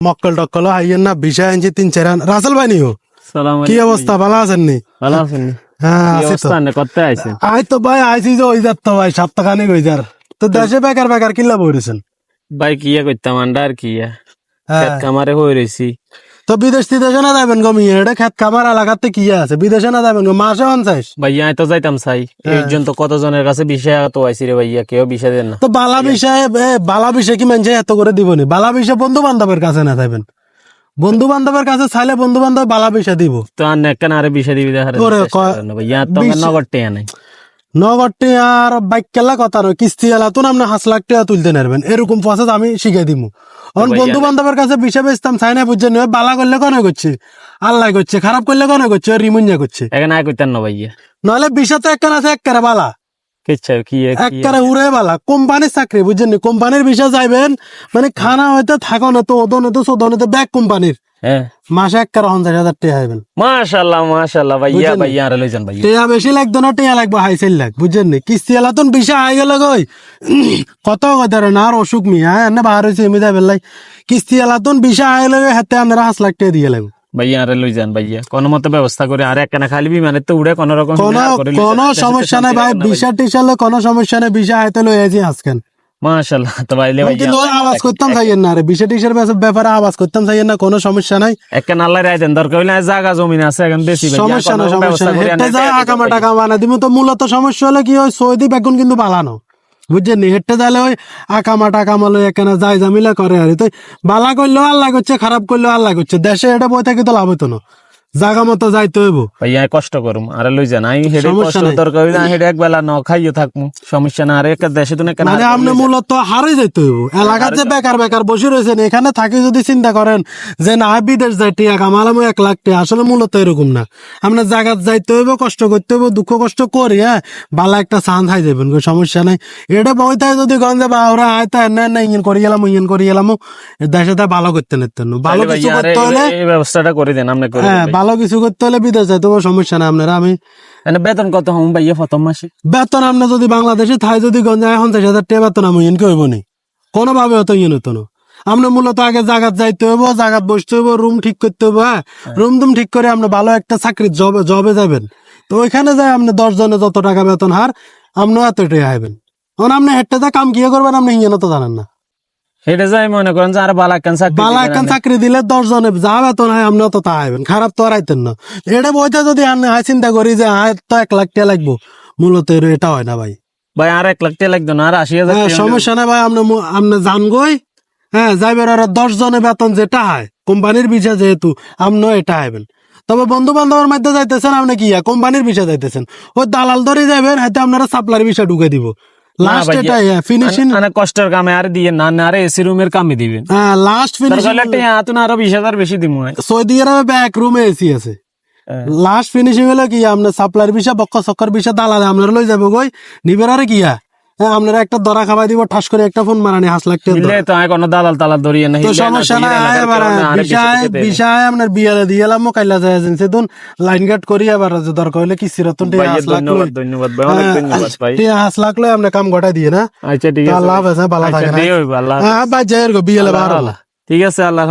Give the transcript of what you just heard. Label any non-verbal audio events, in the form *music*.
মক্কল টক্কল হাইয়েন না বিষয় আনছি তিন চার রাসেল ভাই নিও? কি অবস্থা? ভালো আছেন নি? ভালো আছেন হ্যাঁ আই তো ভাই আইছি যে ওই যার তো ভাই সপ্তাহখানিক ওই যার তো দেশে বেকার বেকার কিল্লা বইরেছেন ভাই কি ইয়া করতাম আন্ডার কি ইয়া। হ্যাঁ। কামারে হয়ে রয়েছি তো বিদেশ বিদেশে না যাবেন গো মিয়া? এটা খেত খামার এলাকাতে কি আছে? বিদেশে না যাবেন গো? মাসে অনচাইশ ভাইয়া তো যাইতাম চাই। এই জন্য কতজনের কাছে বিষয় তো আইছি রে ভাইয়া? কেউ বিষয় দেন না। তো বালা বিষয়ে এ, বালা বিষয় কি মানুষ এত করে দিবনি? বালা বিষয় বন্ধু বান্ধবের কাছে না যাবেন বন্ধু বান্ধবের কাছে চাইলে বন্ধু বান্ধব বালা বিষয় দিব। তো আর নেকেন আরে বিষয় দিবি না ভাইয়া? তো নগদ টেয়া নাই। নগরটি আর বাইক কেলা কথা নয় কিস্তি এলা তো আপনি হাঁস লাখ টাকা তুলতে নারবেন। এরকম প্রসেস আমি শিখে দিব অন বন্ধু বান্ধবের কাছে বিষয় বেচতাম চাই না বুঝছেন ওই বালা করলে কনে করছে? আল্লাহ করছে খারাপ করলে কনে করছে রিমুঞ্জা করছে। এখানে আয় করতেন না ভাইয়া। নইলে বিষয় তো একখান আছে এককারে বালা। কি উড়ে বালা। কোম্পানির চাকরি বুঝছেন কোম্পানির বিষয় যাইবেন মানে খানা হয়তো থাকো না তো ওদন তো সোদন তো ব্যাগ কোম্পানির। হ্যাঁ। মাসে একবারে পঞ্চাশ হাজার টাকা হইবেন। মাশাআল্লাহ মাশাআল্লাহ ভাইয়া ভাইয়া আরে লই ভাইয়া। টেয়া বেশি লাগতো না টেয়া লাগবে হাই সেল লাগ বুঝছেন নি? কিস্তি এলাতন বিষয় আই গেল গই কত কথা না আর অসুখ মি হ্যাঁ? এনে বাহার হয়েছে এমনি যাই বেলাই কিস্তি এলাতন বিষয় আই গেলে হাতে আমরা হাঁস লাখ টাকা দিয়ে লাগবে। ভাইয়া আরে লই যান ভাইয়া। কোন মতো ব্যবস্থা করে আর একখানা খালি বিমানে তো উড়ে কোন রকম কোনো সমস্যা নাই ভাই *laughs* বিষয় টিসালে কোনো সমস্যা নাই বিষয় আইতে লই আছি আজকেন। মাশাআল্লাহ তো ভাইলে ভাইয়া কিন্তু আওয়াজ করতাম চাইয়েন না রে বিষয় টিসার ব্যাপারে আওয়াজ করতাম চাইয়েন না কোনো সমস্যা নাই। একখান আল্লাহ রায় দেন দরকার হইলে জায়গা জমিন আছে এখন বেশি ভাইয়া সমস্যা না সমস্যা না করে হেঁটে আনে যায় দেয়া আকামা টাকা দিব তো মূলত সমস্যা হলে কি হয় সৌদি বেগুন কিন্তু বালানো। বুঝছেন নি? হেঁটে যাইলে ওই আকামা এখানে যাই জামিলা করে আর। তো বালা করলেও আল্লাহ করছে খারাপ করলেও আল্লাহ করছে। দেশে এটা বই থাকি তো লাভ হতো না। জাগা মতো যাইতে হইব। ভাইয়া কষ্ট করুম। আরে লই যান আমি হেডে কষ্ট। দরকার হইলে আমি হেডে এক বেলা ন খাইয়ে থাকমু। সমস্যা না আরে একটা দেশে তো না কেন মানে আপনি মূলত হারে যেতে হইব। এলাকার যে বেকার বেকার বসে রয়েছেন এখানে থাকি যদি চিন্তা করেন যে না বিদেশ যাই টিয়া কামালাম এক লাখ টিয়া আসলে মূলত এরকম না। আপনার জায়গাত যাইতে হইব কষ্ট করতে হইব দুঃখ কষ্ট করি হ্যাঁ বালা একটা চান্দ হাই যাবেন কোনো সমস্যা নাই। এটা বই তাই যদি গঞ্জে বা ওরা আয় তা না না ইঞ্জিন করি গেলাম ইঞ্জিন করি গেলাম দেশে তা ভালো করতে নিতেন। ভালো কিছু করতে হলে এই ব্যবস্থাটা করে দেন আপনি করে হ্যাঁ ভালো কিছু করতে হলে বিদেশ যাইতে হবে সমস্যা নাই আপনারা। আমি মানে বেতন কত হম ভাইয়া প্রথম মাসে? বেতন আপনি যদি বাংলাদেশে থাই যদি গঞ্জায় পঞ্চাশ হাজার টাকা বেতন আমি ইনকে হইব নি। কোনোভাবে হতো ইয়ে হতো না। আপনি মূলত আগে জাগাত যাইতে হইব জাগাত বসতে হইব রুম ঠিক করতে হইব হ্যাঁ? রুম টুম ঠিক করে আপনি ভালো একটা চাকরি জবে জবে যাবেন তো ওইখানে যাই আপনি দশ জনে যত টাকা বেতন হার আপনিও এত টাকা হাইবেন। এখন আপনি হেঁটে যা কাম কি করবেন আপনি ইয়ে তো জানেন না। হেডে যাই মনে করেন যে আর বালা চাকরি বালা দিবেন একটা আপনি। চাকরি দিলে দশ জনে যা বেতন হয় আপনি তো তা আইবেন। খারাপ তো আর আইতেন না। এটা বইতে যদি আমি চিন্তা করি যে হায় তো এক লাখ টাকা লাগবো। মূলত এটা হয় না ভাই। ভাই আর এক লাখ টাকা লাগতো না আর আশি হাজার হ্যাঁ সমস্যা নাই ভাই আপনি মু- জানগই। হ্যাঁ যাইবেন আর দশ জনের বেতন যেটা হয় কোম্পানির বিষয় যেহেতু আপনিও এটা আইবেন। তবে বন্ধু বান্ধবের মধ্যে যাইতেছেন আপনি কি কোম্পানির বিষয় যাইতেছেন। ওই দালাল ধরে যাবেন হয়তো আপনারা সাপ্লাইয়ের বিষয় ঢুকে দিব। লাস্ট এটা ফিনিশিং মানে কষ্টের কামে আর দিয়ে না না আরে এসি রুমের কামে দিবেন। হ্যাঁ লাস্ট আরও বেশি সৌদি আরবে রুমে এসি আছে। হ্যাঁ। লাস্ট ফিনিশিং হলো কি আপনার সাপ্লাইয়ের বিষয় বক্ক চক্কর বিষয় দালালে আপনারা লই যাব গই নিবের আর কি হ্যাঁ আপনারা একটা দরা খাবাই দিব ঠাস করে একটা ফোন মারানি হাস লাগতে দিলে তো আমি কোনো দালাল তালাল ধরিয়ে না তো সমস্যা নাই আয় এবার বিষয় বিষয় আপনার বিয়ালে দিয়ে এলাম কাইলা যায় এজেন্সি দুন লাইন গার্ড করি এবার যে দরকার হলে কি সিরতন টিয়া হাস লাগল। ধন্যবাদ ভাই অনেক ধন্যবাদ ভাই। টিয়া হাস লাগল আমরা কাম গটাই দিয়ে না। আচ্ছা ঠিক আছে আল্লাহ হাফেজ হ্যাঁ, ভালো আচ্ছা, থাকেন হ্যাঁ। ভাই যাই গো বিয়ালে ঠিক আছে আল্লাহ